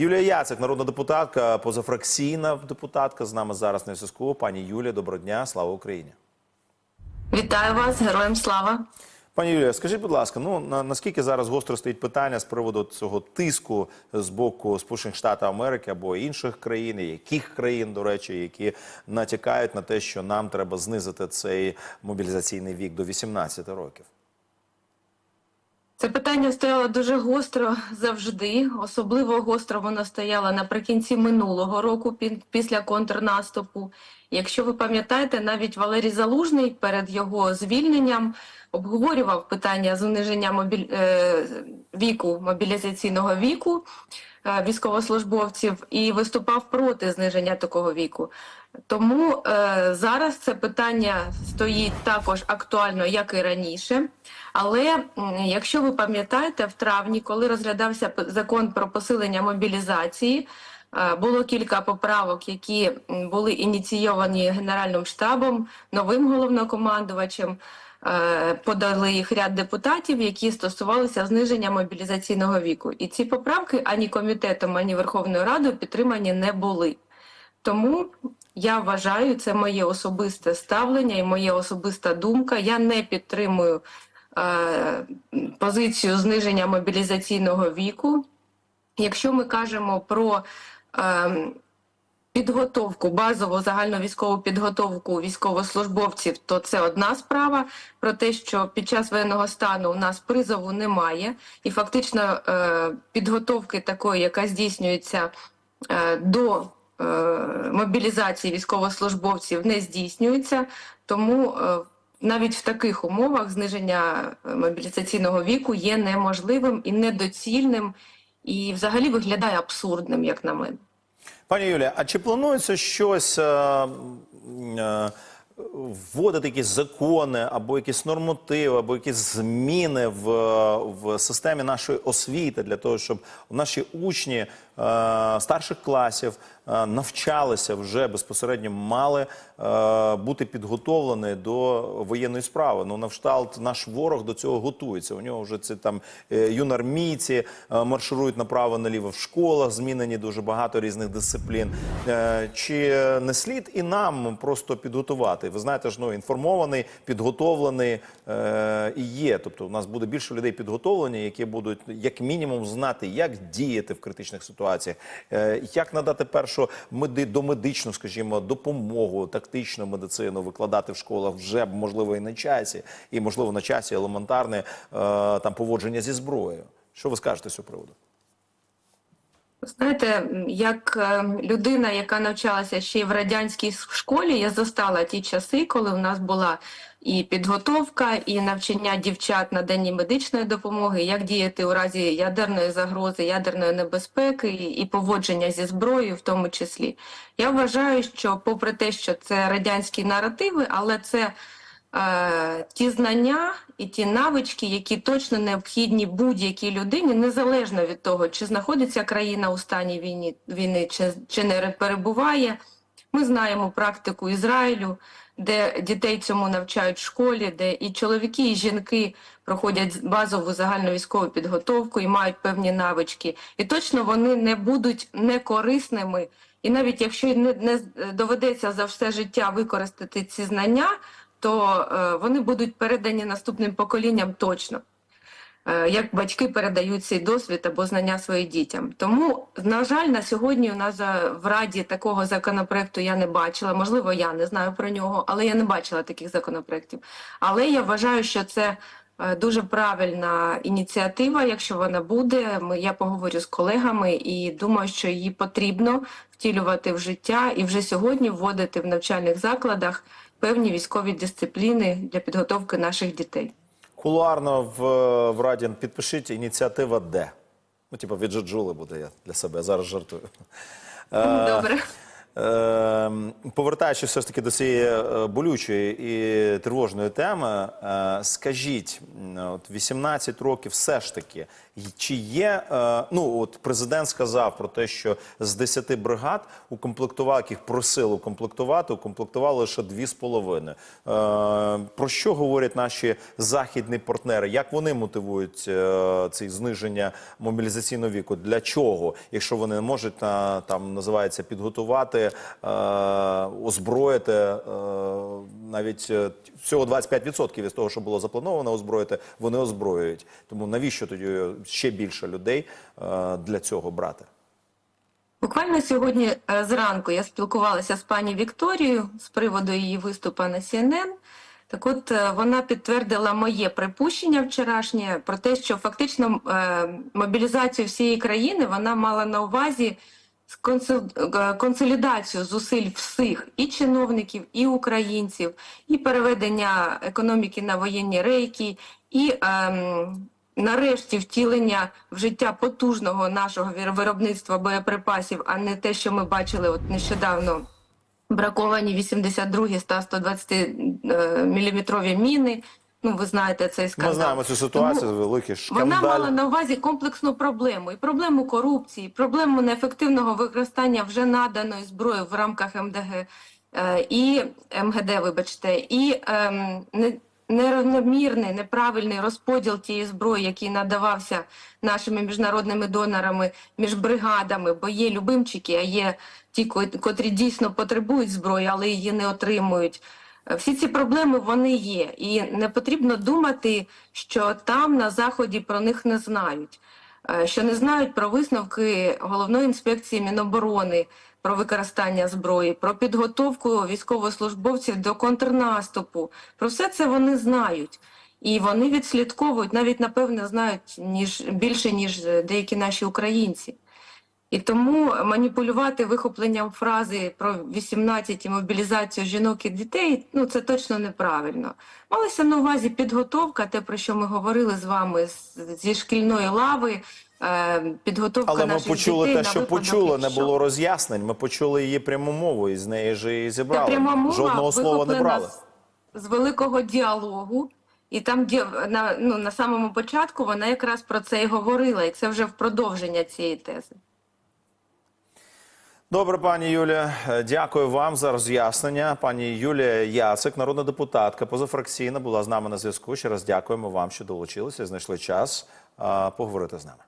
Юлія Яцик, народна депутатка, позафракційна депутатка. З нами зараз на зв'язку. Пані Юлія, доброго дня, слава Україні. Вітаю вас, героям слава. Пані Юлія, скажіть, будь ласка, ну на, наскільки зараз гостро стоїть питання з приводу цього тиску з боку Сполучених Штатів Америки або інших країн, яких країн, до речі, які натякають на те, що нам треба знизити цей мобілізаційний вік до 18 років? Це питання стояло дуже гостро завжди. Особливо гостро воно стояло наприкінці минулого року пі- після контрнаступу. Якщо ви пам'ятаєте, навіть Валерій Залужний перед його звільненням обговорював питання зниження мобіль... е, віку мобілізаційного віку е, військовослужбовців і виступав проти зниження такого віку. Тому е, зараз це питання стоїть також актуально, як і раніше. Але якщо ви пам'ятаєте, в травні, коли розглядався закон про посилення мобілізації, е, було кілька поправок, які були ініційовані Генеральним штабом, новим головнокомандувачем. Е, Подали їх ряд депутатів, які стосувалися зниження мобілізаційного віку. І ці поправки ані комітетом, ані Верховною Радою підтримані не були. Тому я вважаю, це моє особисте ставлення і моя особиста думка. Я не підтримую е, позицію зниження мобілізаційного віку. Якщо ми кажемо про е, підготовку, базову загальновійськову підготовку військовослужбовців, то це одна справа. Про те, що під час воєнного стану у нас призову немає, і фактично е, підготовки такої, яка здійснюється е, до мобілізації військовослужбовців, не здійснюється. Тому е, навіть в таких умовах зниження е, мобілізаційного віку є неможливим і недоцільним, і взагалі виглядає абсурдним, як на мене. Пані Юлія, а чи планується щось е, м, е, вводити якісь закони або якісь нормативи, або якісь зміни в, в системі нашої освіти для того, щоб наші учні е, старших класів е, навчалися вже безпосередньо мали е, бути підготовлені до воєнної справи? Ну, навшталт наш ворог до цього готується. У нього вже ці там е, юнармійці е, марширують направо наліво в школах, змінені дуже багато різних дисциплін. Е, Чи не слід і нам просто підготувати? Ви знаєте ж, ну інформований, підготовлений е, і є. Тобто, у нас буде більше людей підготовлені, які будуть як мінімум знати, як діяти в критичних ситуаціях, е, як надати першу меди домедичну, скажімо, допомогу, тактичну медицину викладати в школах вже можливо і на часі, і можливо на часі елементарне е, там поводження зі зброєю. Що ви скажете з цього приводу? Знаєте, як е, людина, яка навчалася ще в радянській школі, я застала ті часи, коли в нас була і підготовка, і навчання дівчат наданні медичної допомоги, як діяти у разі ядерної загрози, ядерної небезпеки і поводження зі зброєю, в тому числі. Я вважаю, що попри те, що це радянські наративи, але це е, ті знання і ті навички, які точно необхідні будь-якій людині, незалежно від того, чи знаходиться країна у стані війни, війни чи, чи не перебуває. Ми знаємо практику Ізраїлю, де дітей цьому навчають в школі, де і чоловіки, і жінки проходять базову загальновійськову підготовку і мають певні навички. І точно вони не будуть некорисними. І навіть якщо не, не доведеться за все життя використати ці знання, то е, вони будуть передані наступним поколінням точно. Е, Як батьки передають цей досвід або знання своїм дітям. Тому, на жаль, на сьогодні у нас е, в Раді такого законопроекту я не бачила. Можливо, я не знаю про нього, але я не бачила таких законопроектів. Але я вважаю, що це е, дуже правильна ініціатива. Якщо вона буде, я поговорю з колегами і думаю, що її потрібно втілювати в життя і вже сьогодні вводити в навчальних закладах певні військові дисципліни для підготовки наших дітей. Кулуарно в, в Раді підпишіть ініціатива Д. Ну, типу, від Джуджули буде я для себе. Я зараз жартую. Е, Добре. Е, повертаючись все ж таки до цієї е, болючої і тривожної теми, е, скажіть, от 18 років все ж таки Чи є е, ну от президент сказав про те, що з 10 бригад укомплектував, яких просили укомплектувати, укомплектували лише дві з половиною. Е, про що говорять наші західні партнери? Як вони мотивують е, це зниження мобілізаційного віку? Для чого, якщо вони не можуть там називається підготувати, е, озброїти е, навіть е, всього 25% із того, що було заплановано озброїти, вони озброюють. Тому навіщо тоді ще більше людей для цього брати? Буквально сьогодні зранку я спілкувалася з пані Вікторією з приводу її виступу на CNN. Так от вона підтвердила моє припущення вчорашнє про те, що фактично мобілізацію всієї країни вона мала на увазі консолідацію зусиль всіх і чиновників, і українців, і переведення економіки на воєнні рейки, і ем, нарешті втілення в життя потужного нашого вир- виробництва боєприпасів, а не те, що ми бачили от нещодавно. Браковані 82 та 120 е, міліметрові міни. Ну, ви знаєте цей скандал. Ми знаємо цю ситуацію, Тому великий вона мала на увазі комплексну проблему. І проблему корупції, і проблему неефективного використання вже наданої зброї в рамках МДГ е, і МГД, вибачте, і ем, не, нерівномірний, неправильний розподіл тієї зброї, який надавався нашими міжнародними донорами між бригадами, бо є любимчики, а є ті, ко- котрі дійсно потребують зброї, але її не отримують. Всі ці проблеми вони є, і не потрібно думати, що там на заході про них не знають, Е, що не знають про висновки головної інспекції Міноборони про використання зброї, про підготовку військовослужбовців до контрнаступу. Про все це вони знають. І вони відслідковують, навіть напевне знають ніж більше ніж е, деякі наші українці. І тому маніпулювати вихопленням фрази про 18 і мобілізацію жінок і дітей ну це точно неправильно. Малася на увазі підготовка, те про що ми говорили з вами зі шкільної лави. е, Підготовка Але ми почули дітей те, що почули, не було роз'яснень. Ми почули її пряму мову, і з неї ж і Та зібрали. пряма мова Жодного слова не брали. з- з великого діалогу. І там на, ну, на самому початку вона якраз про це і говорила, і це вже в продовження цієї тези. Добре, пані Юлія, е, дякую вам за роз'яснення. Пані Юлія Яцик, народна депутатка, позафракційна, була з нами на зв'язку. Ще раз дякуємо вам, що долучилися, знайшли час поговорити з нами.